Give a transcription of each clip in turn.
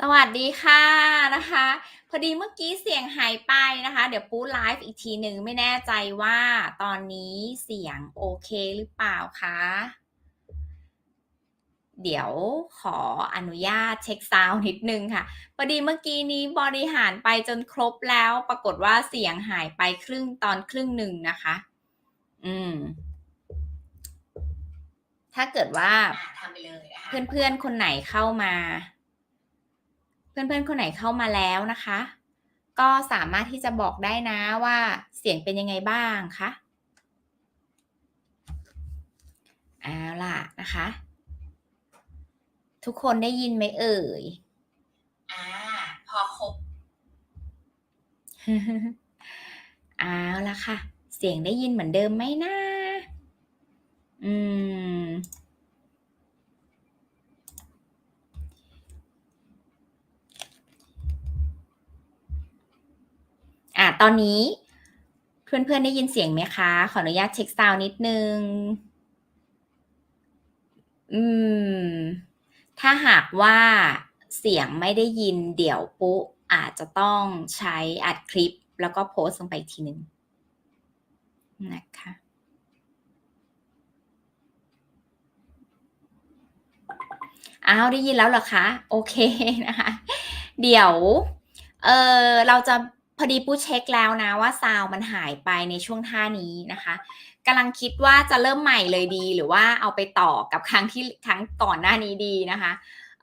สวัสดีค่ะนะคะ พอดีเมื่อกี้เสียงหายไปนะคะ เดี๋ยวปูไลฟ์อีกทีหนึ่งไม่แน่ใจว่าตอนนี้เสียงโอเคหรือเปล่าคะเดี๋ยวขออนุญาตเช็คซาวนิดนึงค่ะพอดีเมื่อกี้นี้บริหารไปจนครบแล้ว ปรากฏว่าเสียงหายไปครึ่งตอนครึ่งหนึ่งนะคะ อืม ถ้าเกิดว่าทำไปเลยนะคะเพื่อนๆคนไหนเข้ามา เพื่อนๆ คนไหนเข้ามาแล้วนะคะ ก็สามารถที่จะบอกได้นะว่าเสียงเป็นยังไงบ้างคะเอาล่ะนะคะ ทุกคนได้ยินไหมเอ่ยอ่าพอครบเอาละค่ะ เสียงได้ยินเหมือนเดิมไหมนะอืม อะตอนนี้เพื่อนๆได้ยินเสียงไหมคะ ขออนุญาตเช็คซาวนิดนึง อืม ถ้าหากว่าเสียงไม่ได้ยินเดี๋ยวปุ๊อาจจะต้องใช้อัดคลิปแล้วก็โพสต์ลงไปอีกทีหนึ่งนะคะอ้าวได้ยินแล้วเหรอคะ โอเคนะคะ เดี๋ยว เออเราจะ อดีปูเช็คแล้วนะว่าซาวมันหายไปในช่วงท่านี้นะคะกำลังคิดว่าจะเริ่มใหม่เลยดี หรือว่าเอาไปต่อกับครั้งที่ครั้งก่อนหน้านี้ดีนะคะ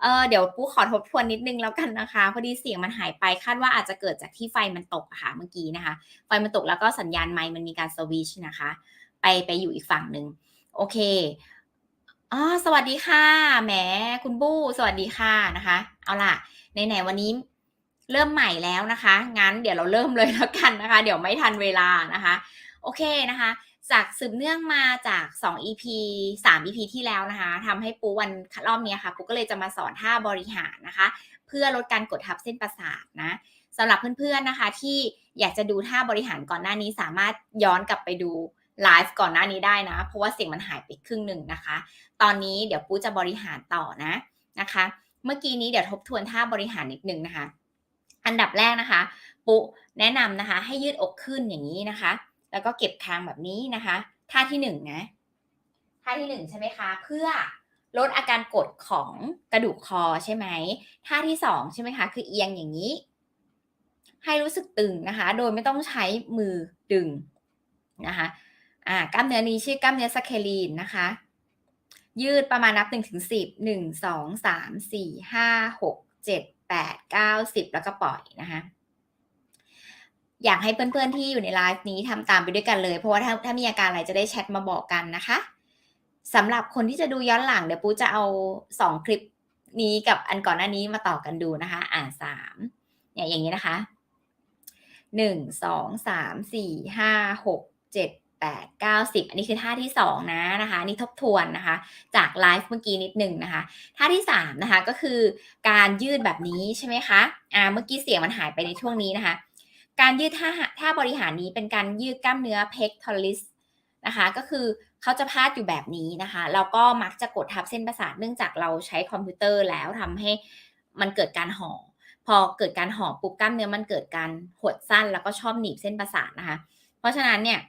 เออเดี๋ยวปูขอทบทวนนิดนึงแล้วกันนะคะ พอดีเสียงมันหายไปคาดว่าอาจจะเกิดจากที่ไฟมันตกะค่ะเมื่อกี้นะคะ ไฟมันตกแล้วก็สัญญาณไมค์มันมีการสวิชนะคะ ไปไปอยู่อีกฝั่งหนึ่งโอเคอ๋อสวัสดีค่ะแหมคุณบู้สวัสดีค่ะนะคะ เอาล่ะไหนๆวันนี้ เริ่มใหม่แล้วนะคะ งั้นเดี๋ยวเราเริ่มเลยแล้วกันนะคะ เดี๋ยวไม่ทันเวลานะคะ โอเคนะคะ จากสืบเนื่องมาจาก 2 EP 3 EP ที่แล้วนะคะทำให้ปูวันรอบนี้ค่ะ ปูก็เลยจะมาสอนท่าบริหารนะคะ เพื่อลดการกดทับเส้นประสาทนะสำหรับเพื่อนๆนะคะ ที่อยากจะดูท่าบริหารก่อนหน้านี้สามารถย้อนกลับไปดูไลฟ์ก่อนหน้านี้ได้นะ เพราะว่าเสียงมันหายไปครึ่งหนึ่งนะคะ ตอนนี้เดี๋ยวปูจะบริหารต่อนะนะคะ เมื่อกี้นี้เดี๋ยวทบทวนท่าบริหารนิดนึงนะคะ อันดับแรกนะคะ ปุแนะนำนะคะ ให้ยืดอกขึ้นอย่างนี้นะคะ แล้วก็เก็บคางแบบนี้นะคะท่าที่หนึ่งนะท่าที่หนึ่งใช่ไหมคะ เพื่อลดอาการกดของกระดูกคอใช่ไหมท่าที่สองใช่ไหมคะ คือเอียงอย่างนี้ ให้รู้สึกตึงนะคะ โดยไม่ต้องใช้มือดึงนะคะอ่ากล้ามเนื้อนี้ชื่อกล้ามเนื้อสเคลีนนะคะ ยืดประมาณนับหนึ่งถึงสิบหนึ่งสอง สามสี่ห้าหกเจ็ดแปดเก้าสิบแล้วก็ปล่อยนะคะอยากให้เพื่อนๆที่อยู่ในไลฟ์นี้ทำตามไปด้วยกันเลย เพราะว่าถ้าถ้ามีอาการอะไรจะได้แชทมาบอกกันนะคะสำหรับคนที่จะดูย้อนหลังเดี๋ยวปูจะเอาสองคลิปนี้กับอันก่อนหน้านี้มาต่อกันดูนะคะ อ่าสามเนี่ยอย่างนี้นะคะหนึ่งสองสามสี่ห้าหกเจ็ด แปดเก้าสิบอันนี้คือท่าที่สองนะนะคะนนี่ทบทวนนะคะ จากไลฟ์เมื่อกี้นิดหนึ่งนะคะท่าที่สามนะคะก็คือการยืดแบบนี้ใช่ไหมคะอ่าเมื่อกี้เสียงมันหายไปในช่วงนี้นะคะ การยืดท่าท่าบริหารนี้เป็นการยืดกล้ามเนื้อ pectoralis นะคะก็คือเขาจะพาดอยู่แบบนี้นะคะแล้วก็มักจะกดทับเส้นประสาทเนื่องจากเราใช้คอมพิวเตอร์แล้วทำให้มันเกิดการห่อพอเกิดการห่อปุ๊บกล้ามเนื้อมันเกิดการหดสั้นแล้วก็ชอบหนีบเส้นประสาทนะคะ เพราะฉะนั้นเนี่ย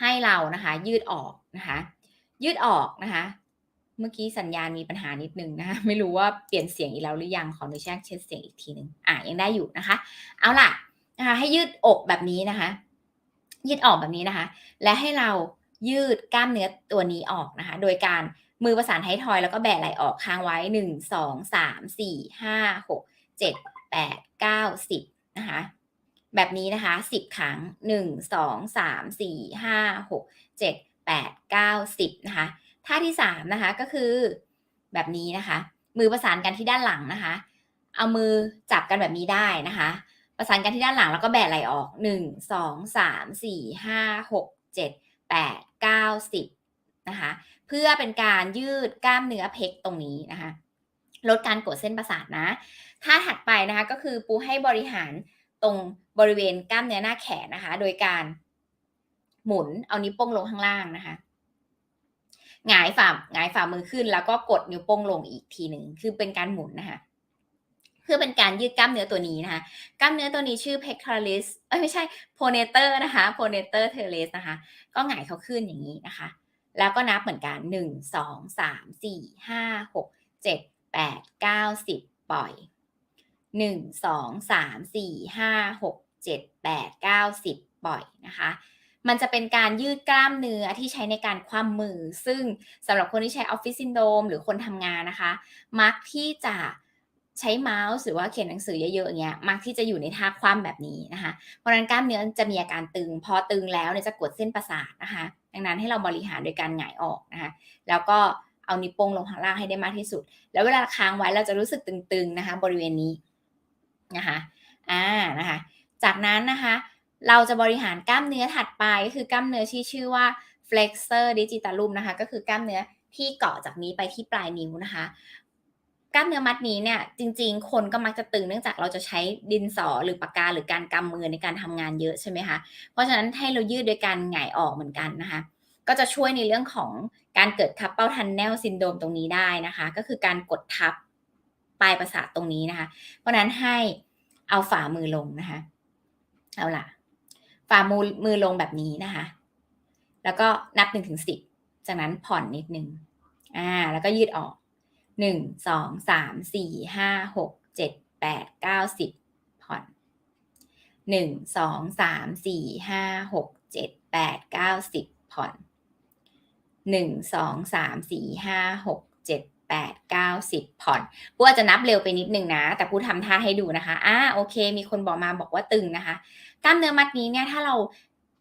ให้เรานะคะ ยืดออกนะคะ ยืดออกนะคะ เมื่อกี้สัญญาณมีปัญหานิดนึงนะคะไม่รู้ว่าเปลี่ยนเสียงอีกแล้วหรือยังขออนุญาตเช็คเสียงอีกทีหนึ่งอะยังได้อยู่นะคะ เอาล่ะนะคะ ให้ยืดอกแบบนี้นะคะ ยืดออกแบบนี้นะคะ และให้เรายืดกล้ามเนื้อตัวนี้ออกนะคะ โดยการมือประสานไททอยแล้วก็แบะไหล่ออกค้างไว้หนึ่งสองสามสี่ห้าหกเจ็ดแปดเก้าสิบนะคะ แบบนี้นะคะสิบครั้งหนึ่งสองสามสี่ห้าหกเจ็ดแปดเก้าสิบนะคะท่าที่สามนะคะก็คือแบบนี้นะคะ มือประสานกันที่ด้านหลังนะคะ เอามือจับกันแบบนี้ได้นะคะ ประสานกันที่ด้านหลังแล้วก็แบะไหลออกหนึ่งสองสามสี่ห้าหกเจ็ดแปดเก้าสิบนะคะเพื่อเป็นการยืดกล้ามเนื้อเพกตรงนี้นะคะ ลดการกดเส้นประสาทนะท่าถัดไปนะคะก็คือปูให้บริหารตรง บริเวณกล้ามเนื้อหน้าแขนนะคะ โดยการหมุนเอานิ้วโป้งลงข้างล่างนะคะหงายฝ่าหงายฝ่ามือขึ้น แล้วก็กดนิ้วโป้งลงอีกทีหนึ่งคือเป็นการหมุนนะคะเพื่อเป็นการยืดกล้ามเนื้อตัวนี้นะคะ กล้ามเนื้อตัวนี้ชื่อ pectoralis เอ้ยไม่ใช่ pronator นะคะ pronator teres นะคะ ก็หงายเขาขึ้นอย่างนี้นะคะ แล้วก็นับเหมือนกันหนึ่งสองสามสี่ห้าหกเจ็ดแปดเก้าสิบปล่อยหนึ่งสอง สามสี่ห้าหกเจ็ดแปดเก้าสิบปล่อยนะคะ มันจะเป็นการยืดกล้ามเนื้อที่ใช้ในการคว่ำมือ ซึ่งสำหรับคนที่ใช้ออฟฟิศซินโดมหรือคนทำงานนะคะ มักที่จะใช้เมาส์หรือว่าเขียนหนังสือเยอะๆอย่างเงี้ยมักที่จะอยู่ในท่าคว่ำแบบนี้นะคะ เพราะฉะนั้นกล้ามเนื้อจะมีอาการตึง พอตึงแล้วเนี่ยจะกดเส้นประสาทนะคะ ดังนั้นให้เราบริหารโดยการหงายออกนะคะ แล้วก็เอานิ้วโป้งลงข้างล่างให้ได้มากที่สุด แล้วเวลาค้างไว้เราจะรู้สึกตึงๆนะคะ บริเวณนี้นะคะ อ่านะคะ จากนั้นนะคะ เราจะบริหารกล้ามเนื้อถัดไปก็คือกล้ามเนื้อที่ชื่อว่า flexor digitalum นะคะ ก็คือกล้ามเนื้อที่เกาะจากนี้ไปที่ปลายนิ้วนะคะ กล้ามเนื้อมัดนี้เนี่ยจริง ๆ คนก็มักจะตึงเนื่องจากเราจะใช้ดินสอหรือปากกาหรือการกำมือในการทำงานเยอะใช่ไหมคะเพราะฉะนั้นให้เรายืดโดยการหงายออกเหมือนกันนะคะ ก็จะช่วยในเรื่องของการเกิด carpal tunnel syndrome ตรงนี้ได้นะคะ ก็คือการกดทับปลายประสาทตรงนี้นะคะ เพราะฉะนั้นให้เอาฝ่ามือลงนะคะ เอาล่ะ ฝ่ามือมือลงแบบนี้นะคะ แล้วก็นับหนึ่งถึงสิบจากนั้นผ่อนนิดนึงอ่า แล้วก็ยืดออกหนึ่งสองสามสี่ห้าหกเจ็ดแปดเก้าสิบผ่อนหนึ่งสองสามสี่ห้าหกเจ็ดแปดเก้าสิบผ่อนหนึ่งสองสามสี่ห้าหกเจ็ด แปดเก้าสิบผ่อนปูอาจจะนับเร็วไปนิดนึงนะ แต่ปูทำท่าให้ดูนะคะอ่าโอเค มีคนบอกมาบอกว่าตึงนะคะ กล้ามเนื้อมัดนี้เนี่ยถ้าเรา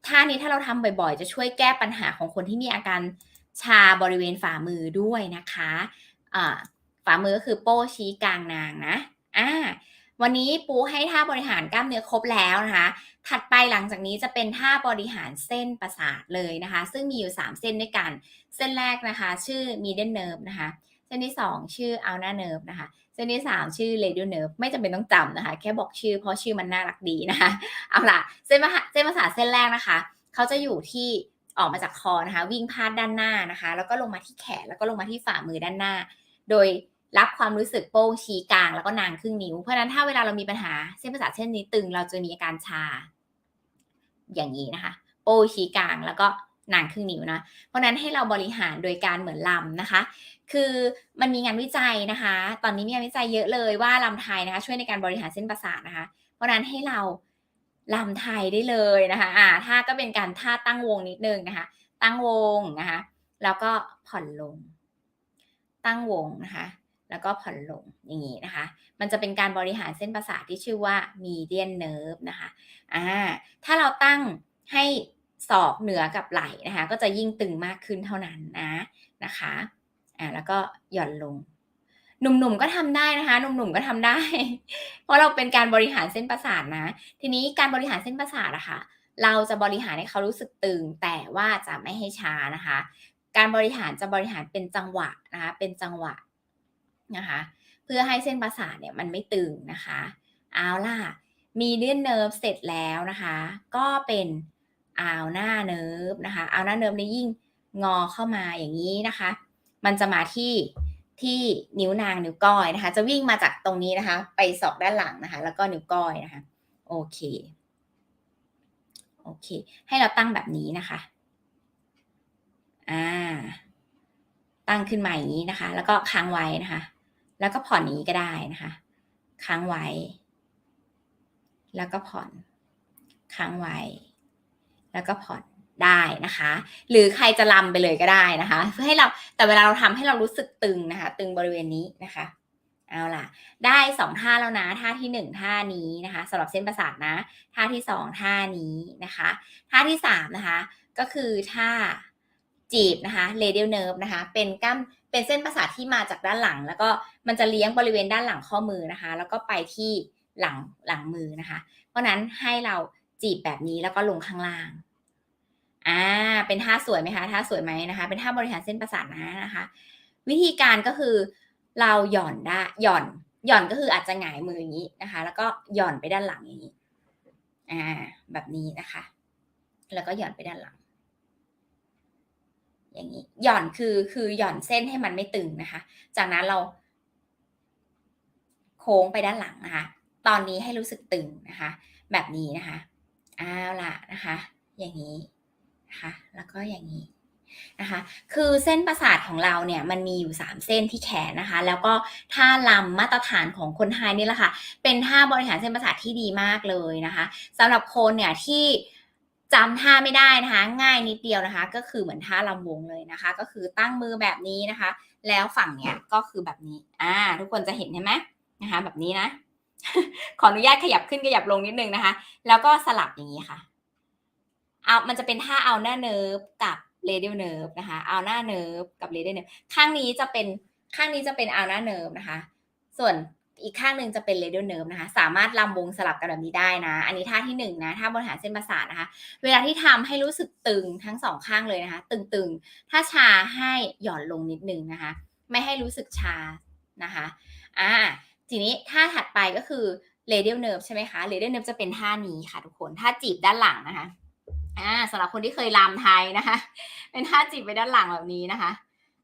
ท่านี้ถ้าเราทำบ่อยๆ จะช่วยแก้ปัญหาของคนที่มีอาการชาบริเวณฝ่ามือด้วยนะคะอ่าฝ่ามือก็คือโป้ชี้กลางนางนะอ่าวันนี้ปูให้ท่าบริหารกล้ามเนื้อครบแล้วนะคะ ถัดไปหลังจากนี้จะเป็นท่าบริหารเส้นประสาทเลยนะคะ ซึ่งมีอยู่ 3 เส้นด้วยกัน เส้นแรกนะคะ ชื่อ median nerve นะคะ ส้นที่ 2 ชื่อ ulnar nerve นะคะเส้นที่ 3 ชื่อ radial nerve ไม่จำเป็นต้องจำนะคะ แค่บอกชื่อเพราะชื่อมันน่ารักดีนะคะเอาล่ะเส้นประสาเส้นประสาทเส้นแรกนะคะ เขาจะอยู่ที่ออกมาจากคอนะคะ วิ่งพาดด้านหน้านะคะ แล้วก็ลงมาที่แขนแล้วก็ลงมาที่ฝ่ามือด้านหน้า โดยรับความรู้สึกโป้งชี้กลางแล้วก็นางครึ่งนิ้ว เพราะฉะนั้นถ้าเวลาเรามีปัญหาเส้นประสาทเส้นนี้ตึง เราจะมีอาการชา อย่างนี้นะคะ โป้ชี้กลางแล้วก็ นางครึ่งนิ้วนะ เพราะนั้นให้เราบริหารโดยการเหมือนลำนะคะ คือมันมีงานวิจัยนะคะ ตอนนี้มีงานวิจัยเยอะเลยว่าลำไทยนะคะ ช่วยในการบริหารเส้นประสาทนะคะ เพราะฉะนั้นให้เราลำไทยได้เลยนะคะ อ่าท่าก็เป็นการท่าตั้งวงนิดนึงนะคะ ตั้งวงนะคะ แล้วก็ผ่อนลง ตั้งวงนะคะ แล้วก็ผ่อนลงอย่างนี้นะคะ มันจะเป็นการบริหารเส้นประสาทที่ชื่อว่า median nerve นะคะ อ่า ถ้าเราตั้งให้ ศอกเหนือกับไหล่นะคะ ก็จะยิ่งตึงมากขึ้นเท่านั้นนะนะคะอ่าแล้วก็หย่อนลง หนุ่มๆก็ทำได้นะคะหนุ่มๆก็ทำได้ เพราะเราเป็นการบริหารเส้นประสาทนะ ทีนี้การบริหารเส้นประสาทอะค่ะเราจะบริหารให้เขารู้สึกตึง แต่ว่าจะไม่ให้ช้านะคะ การบริหารจะบริหารเป็นจังหวะนะคะ เป็นจังหวะนะคะ เพื่อให้เส้นประสาทเนี่ยมันไม่ตึงนะคะ เอาล่ะ มีเดียนเนิร์ฟเสร็จแล้วนะคะ ก็เป็น อาวหน้าเนิร์ฟนะคะอาวหน้าเนิร์ฟนี่ยิ่งงอเข้ามาอย่างนี้นะคะ มันจะมาที่ที่นิ้วนางนิ้วก้อยนะคะ จะวิ่งมาจากตรงนี้นะคะ ไปศอกด้านหลังนะคะ แล้วก็นิ้วก้อยนะคะ โอเค โอเค ให้เราตั้งแบบนี้นะคะ อ่า ตั้งขึ้นมาอย่างนี้นะคะ แล้วก็ค้างไว้นะคะ แล้วก็ผ่อนอย่างนี้ก็ได้นะคะ ค้างไว้ แล้วก็ผ่อน ค้างไว้ แล้วก็ผ่อนได้นะคะ หรือใครจะลำไปเลยก็ได้นะคะ เพื่อให้เราแต่เวลาเราทำให้เรารู้สึกตึงนะคะ ตึงบริเวณนี้นะคะเอาล่ะ ได้สองท่าแล้วนะท่าที่หนึ่งท่านี้นะคะสำหรับเส้นประสาทนะ ท่าที่สองท่านี้นะคะ ท่าที่สามนะคะ ก็คือท่าจีบนะคะ radial nerve นะคะ เป็นกล้ามเป็นเส้นประสาทที่มาจากด้านหลัง แล้วก็มันจะเลี้ยงบริเวณด้านหลังข้อมือนะคะ แล้วก็ไปที่หลังหลังมือนะคะ เพราะนั้นให้เรา จีบแบบนี้แล้วก็ลงข้างล่าง อ่า เป็นท่าสวยไหมคะท่าสวยไหมนะคะ เป็นท่าบริหารเส้นประสาทนะนะคะ วิธีการก็คือเราหย่อนได้หย่อน หย่อนก็คืออาจจะหงายมืออย่างนี้นะคะ แล้วก็หย่อนไปด้านหลังอย่างนี้ อ่า แบบนี้นะคะ แล้วก็หย่อนไปด้านหลัง อย่างนี้ หย่อนคือคือหย่อนเส้นให้มันไม่ตึงนะคะ จากนั้นเรา โค้งไปด้านหลังนะคะ ตอนนี้ให้รู้สึกตึงนะคะ แบบนี้นะคะ เอาล่ะนะคะ อย่างนี้นะคะแล้วก็อย่างนี้นะคะ คือเส้นประสาทของเราเนี่ยมันมีอยู่ 3 เส้นที่แขนนะคะ แล้วก็ท่าลำมาตรฐานของคนไทยนี่แหละค่ะ เป็นท่าบริหารเส้นประสาทที่ดีมากเลยนะคะสำหรับคนเนี่ยที่จำท่าไม่ได้นะคะ ง่ายนิดเดียวนะคะ ก็คือเหมือนท่าลำวงเลยนะคะ ก็คือตั้งมือแบบนี้นะคะ แล้วฝั่งเนี้ยก็คือแบบนี้อ่าทุกคนจะเห็นใช่ไหมนะคะ แบบนี้นะ ขออนุญาตขยับขึ้นขยับลงนิดนึงนะคะ แล้วก็สลับอย่างนี้ค่ะ เอามันจะเป็นท่าเอาหน้าเนิร์ฟกับเรเดียลเนิร์ฟนะคะ เอาหน้าเนิร์ฟกับเรเดียลเนิร์ฟข้างนี้จะเป็นข้างนี้จะเป็นเอาหน้าเนิร์ฟนะคะ ส่วนอีกข้างหนึ่งจะเป็นเรเดียลเนิร์ฟนะคะ สามารถลำวงสลับกันแบบนี้ได้นะ อันนี้ท่าที่หนึ่งนะท่าบริหารเส้นประสาทนะคะ เวลาที่ทำให้รู้สึกตึงทั้งสองข้างเลยนะคะ ตึงๆ ถ้าชาให้หย่อนลงนิดนึงนะคะ ไม่ให้รู้สึกชานะคะ อ่า ทีนี้ท่าถัดไปก็คือ radial nerve ใช่ไหมคะ radial nerve จะเป็นท่านี้ค่ะทุกคนท่าจีบด้านหลังนะคะอ่าสำหรับคนที่เคยรำไทยนะคะ เป็นท่าจีบไปด้านหลังแบบนี้นะคะ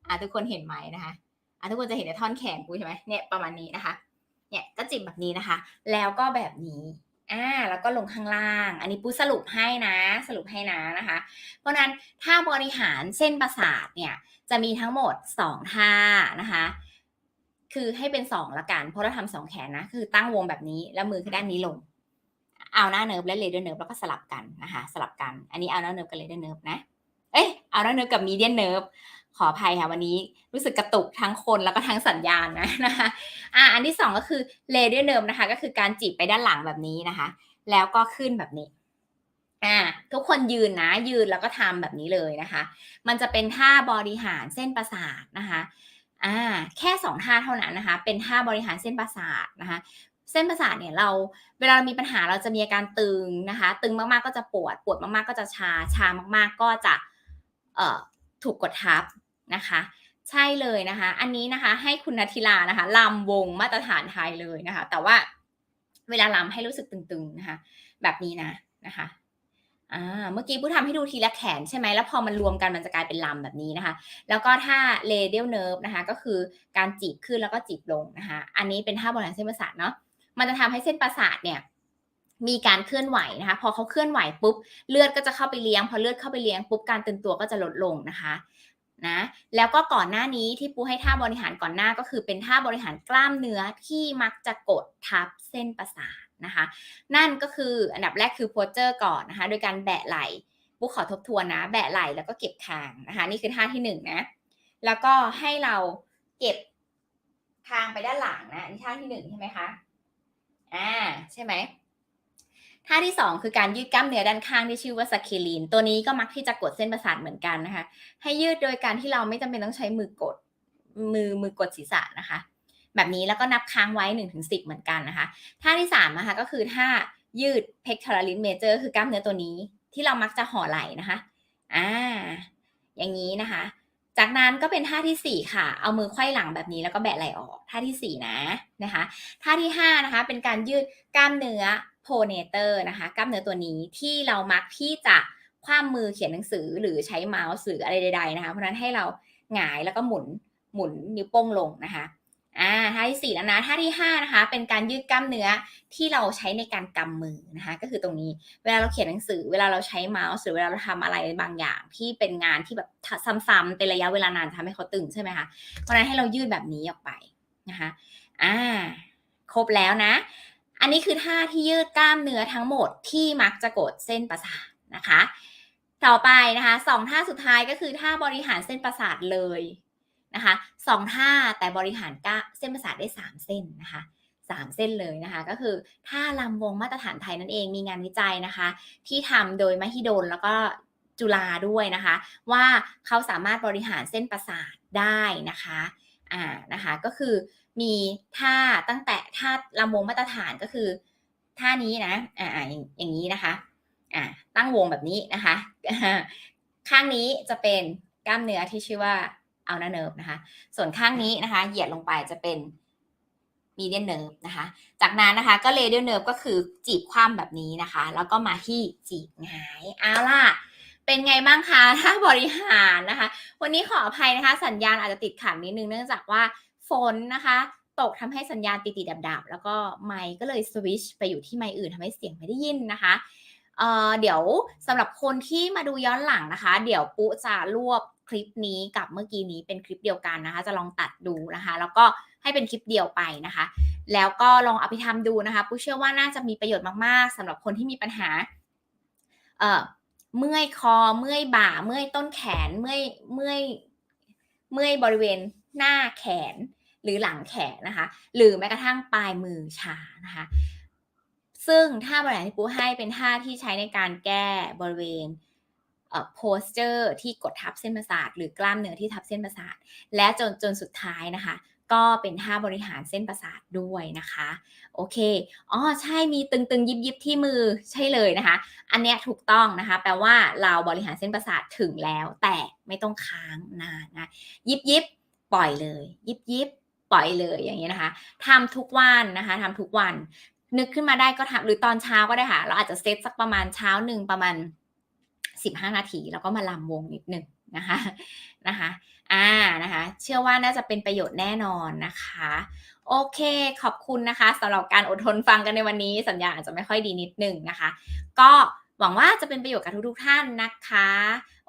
อ่าทุกคนเห็นไหมนะคะอ่าทุกคนจะเห็นในท่อนแขนกูใช่ไหมเนี่ยประมาณนี้นะคะเนี่ยก็จีบแบบนี้นะคะ แล้วก็แบบนี้อ่าแล้วก็ลงข้างล่าง อันนี้ปูสรุปให้นะ สรุปให้นะนะคะ เพราะฉะนั้นถ้าบริหารเส้นประสาทเนี่ยจะมีทั้งหมด 2 ท่านะคะ คือให้เป็น2ละกัน เพราะเราทำสองแขนนะ คือตั้งวงแบบนี้แล้วมือขึ้นด้านนี้ลง เอาหน้าเนิร์ฟและเลเดอร์เนิร์ฟแล้วก็สลับกันนะคะสลับกัน อันนี้เอาหน้าเนิร์ฟกับเลเดอร์เนิร์ฟนะ เอ้ยเอาหน้าเนิร์ฟกับมีเดียนเนิร์ฟขออภัยค่ะวันนี้รู้สึกกระตุกทั้งคนแล้วก็ทั้งสัญญาณนะนะคะอ่าอันที่สองก็คือเลเดอร์เนิร์ฟนะคะ ก็คือการจีบไปด้านหลังแบบนี้นะคะ แล้วก็ขึ้นแบบนี้อ่าทุกคนยืนนะยืนแล้วก็ทำแบบนี้เลยนะคะ มันจะเป็นท่าบริหารเส้นประสาทนะคะ อ่าแค่สองท่าเท่านั้นนะคะ เป็นท่าบริหารเส้นประสาทนะคะ เส้นประสาทเนี่ยเราเวลาเรามีปัญหาเราจะมีอาการตึงนะคะ ตึงมากๆก็จะปวดปวดมากๆก็จะชาชามากๆก็จะเอ่อถูกกดทับนะคะ ใช่เลยนะคะ อันนี้นะคะให้คุณนัทิลานะคะลำวงมาตรฐานไทยเลยนะคะ แต่ว่าเวลาลำให้รู้สึกตึงๆนะคะ แบบนี้นะนะคะ อ่าเมื่อกี้ผู้ทำให้ดูทีละแขนใช่ไหมแล้วพอมันรวมกันมันจะกลายเป็นลำแบบนี้นะคะ แล้วก็ท่า radial nerve นะคะก็คือการจีบขึ้นแล้วก็จีบลงนะคะ อันนี้เป็นท่าบริหารเส้นประสาทเนาะมันจะทำให้เส้นประสาทเนี่ยมีการเคลื่อนไหวนะคะ พอเขาเคลื่อนไหวปุ๊บเลือดก็จะเข้าไปเลี้ยง พอเลือดเข้าไปเลี้ยงปุ๊บการตึงตัวก็จะลดลงนะคะนะแล้วก็ก่อนหน้านี้ที่ปูให้ท่าบริหารก่อนหน้าก็คือเป็นท่าบริหารกล้ามเนื้อที่มักจะกดทับเส้นประสาท นะคะ นั่นก็คืออันดับแรกคือโพสเจอร์ก่อนนะคะ โดยการแบะไหล่ปูขอทบทวนนะ แบะไหล่แล้วก็เก็บคางนะคะ นี่คือท่าที่หนึ่งนะ แล้วก็ให้เราเก็บคางไปด้านหลังนะนี่ท่าที่หนึ่งใช่ไหมคะอ่าใช่ไหมท่าที่สองคือการยืดกล้ามเนื้อด้านข้างที่ชื่อว่าสเคลีน ตัวนี้ก็มักที่จะกดเส้นประสาทเหมือนกันนะคะ ให้ยืดโดยการที่เราไม่จำเป็นต้องใช้มือกดมือมือกดศีรษะนะคะ แบบนี้แล้วก็นับค้างไว้1นถึงสิเหมือนกันนะคะ ท่าที่3นะคะก็คือท่ายืด pectoralis major คือกล้ามเนื้อตัวนี้ที่เรามักจะห่อไหล่นะคะ อ่า อย่างนี้นะคะ จากนั้นก็เป็นท่าที่ 4 ค่ะ เอามือไขว้หลังแบบนี้แล้วก็แบะไหล่ออก ท่าที่ 4 นะนะคะ ท่าที่ 5 นะคะ เป็นการยืดกล้ามเนื้อ pronator นะคะ กล้ามเนื้อตัวนี้ที่เรามักที่จะคว่ำมือเขียนหนังสือหรือใช้เมาส์หรืออะไรใด ๆ นะคะ เพราะฉะนั้นให้เราหงายแล้วก็หมุนหมุนนิ้วโป้งลงนะคะ อ่าท่าที่สี่แล้วนะท่าที่ห้านะคะ เป็นการยืดกล้ามเนื้อที่เราใช้ในการกำมือนะคะ ก็คือตรงนี้เวลาเราเขียนหนังสือ เวลาเราใช้เมาส์หรือเวลาเราทำอะไรบางอย่าง ที่เป็นงานที่แบบซ้ำๆเป็นระยะเวลานานทำให้เขาตึงใช่ไหมคะเพราะนั้นให้เรายืดแบบนี้ออกไปนะคะอ่าครบแล้วนะ อันนี้คือท่าที่ยืดกล้ามเนื้อทั้งหมดที่มักจะกดเส้นประสาทนะคะ ต่อไปนะคะสองท่าสุดท้ายก็คือท่าบริหารเส้นประสาทเลย นะคะสองท่าแต่บริหารก้าเส้นประสาทได้สามเส้นนะคะสามเส้นเลยนะคะ ก็คือท่าลำวงมาตรฐานไทยนั่นเองมีงานวิจัยนะคะ ที่ทำโดยมหิดลแล้วก็จุฬาด้วยนะคะ ว่าเขาสามารถบริหารเส้นประสาทได้นะคะอ่านะคะก็คือมีท่าตั้งแต่ท่าลำวงมาตรฐานก็คือท่านี้นะอ่าอย่างอย่างนี้นะคะอ่าตั้งวงแบบนี้นะคะ ข้างนี้จะเป็นกล้ามเนื้อที่ชื่อว่า เอัลนาเนิร์ฟนะคะ ส่วนข้างนี้นะคะ เหยียดลงไปจะเป็นมีเดียนเนิร์ฟนะคะ จากนั้นนะคะก็เลเดียนเนิร์ฟก็คือจีบคว่ำแบบนี้นะคะ แล้วก็มาที่จีบหงายเอาล่ะ เป็นไงบ้างคะถ้าบริหารนะคะ วันนี้ขออภัยนะคะ สัญญาณอาจจะติดขัดนิดนึงเนื่องจากว่าฝนนะคะ ตกทำให้สัญญาณติดๆดับๆ แล้วก็ไมค์ก็เลยสวิชไปอยู่ที่ไมค์อื่นทำให้เสียงไม่ได้ยินนะคะ เอ่อเดี๋ยวสำหรับคนที่มาดูย้อนหลังนะคะ เดี๋ยวปุ๊จะรวบคลิปนี้กับเมื่อกี้นี้เป็นคลิปเดียวกันนะคะ จะลองตัดดูนะคะ แล้วก็ให้เป็นคลิปเดียวไปนะคะ แล้วก็ลองเอาไปทำดูนะคะปุ๊เชื่อว่าน่าจะมีประโยชน์มากๆสำหรับคนที่มีปัญหาเอ่อเมื่อยคอเมื่อยบ่าเมื่อยต้นแขนเมื่อยเมื่อยเมื่อยบริเวณหน้าแขนหรือหลังแขนนะคะ หรือแม้กระทั่งปลายมือชานะคะ ซึ่งท่าบริหารที่ปูให้เป็นท่าที่ใช้ในการแก้บริเวณเอ่อ posture ที่กดทับเส้นประสาท หรือกล้ามเนื้อที่ทับเส้นประสาท และจนจนสุดท้ายนะคะ ก็เป็นท่าบริหารเส้นประสาทด้วยนะคะ โอเคอ๋อใช่มีตึงๆ ยิบๆที่มือใช่เลยนะคะ อันเนี้ยถูกต้องนะคะ แปลว่าเราบริหารเส้นประสาทถึงแล้ว แต่ไม่ต้องค้างนานนะยิบยิบปล่อยเลย ยิบยิบปล่อยเลยอย่างเงี้ยนะคะทำทุกวันนะคะทำทุกวัน นึกขึ้นมาได้ก็ทำหรือตอนเช้าก็ได้ค่ะ เราอาจจะเซตสักประมาณเช้าหนึ่งประมาณ 15 นาที แล้วก็มาลำวงนิดหนึ่งนะคะนะคะอ่านะคะ เชื่อว่าน่าจะเป็นประโยชน์แน่นอนนะคะ โอเคขอบคุณนะคะสำหรับการอดทนฟังกันในวันนี้สัญญาอาจจะไม่ค่อยดีนิดหนึ่งนะคะ ก็ หวังว่าจะเป็นประโยชน์กับทุกๆท่านนะคะ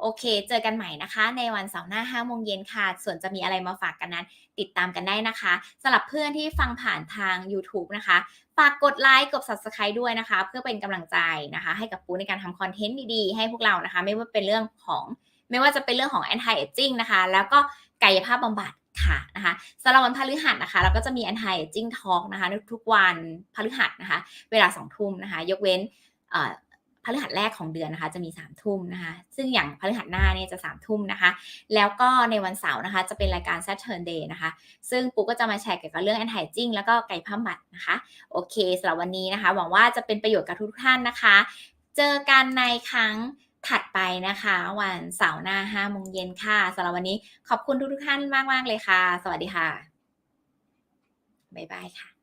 โอเค เจอกันใหม่นะคะ ในวันเสาร์หน้า5โมงเย็นค่ะ ส่วนจะมีอะไรมาฝากกันนั้น ติดตามกันได้นะคะสำหรับเพื่อนที่ฟังผ่านทาง YouTube นะคะ ฝากกดไลค์กด Subscribe ด้วยนะคะ เพื่อเป็นกำลังใจนะคะ ให้กับปูในการทำคอนเทนต์ดีๆ ให้พวกเรานะคะ ไม่ว่าเป็นเรื่องของไม่ว่าจะเป็นเรื่องของ anti aging นะคะ แล้วก็กายภาพบำบัดค่ะนะคะสำหรับวันพฤหัสนะคะ เราก็จะมี anti aging talk นะคะ ทุกๆวันพฤหัสนะคะ เวลา2ทุ่มนะคะ ยกเว้นเอ่อ พฤหัสแรกของเดือนนะคะ จะมี3ทุ่มนะคะ ซึ่งอย่างพฤหัสหน้าเนี่ยจะ3ทุ่มนะคะ แล้วก็ในวันเสาร์นะคะ จะเป็นรายการ Saturday นะคะ ซึ่งปุ๊กก็จะมาแชร์เกี่ยวกับเรื่อง anti aging แล้วก็ไก่ภาพบำบัดนะคะ โอเคสำหรับวันนี้นะคะ หวังว่าจะเป็นประโยชน์กับทุกท่านนะคะ เจอกันในครั้งถัดไปนะคะ วันเสาร์หน้า5โมงเย็นค่ะสำหรับวันนี้ขอบคุณทุกๆท่านมากๆเลยค่ะ สวัสดีค่ะ บ๊ายบายค่ะ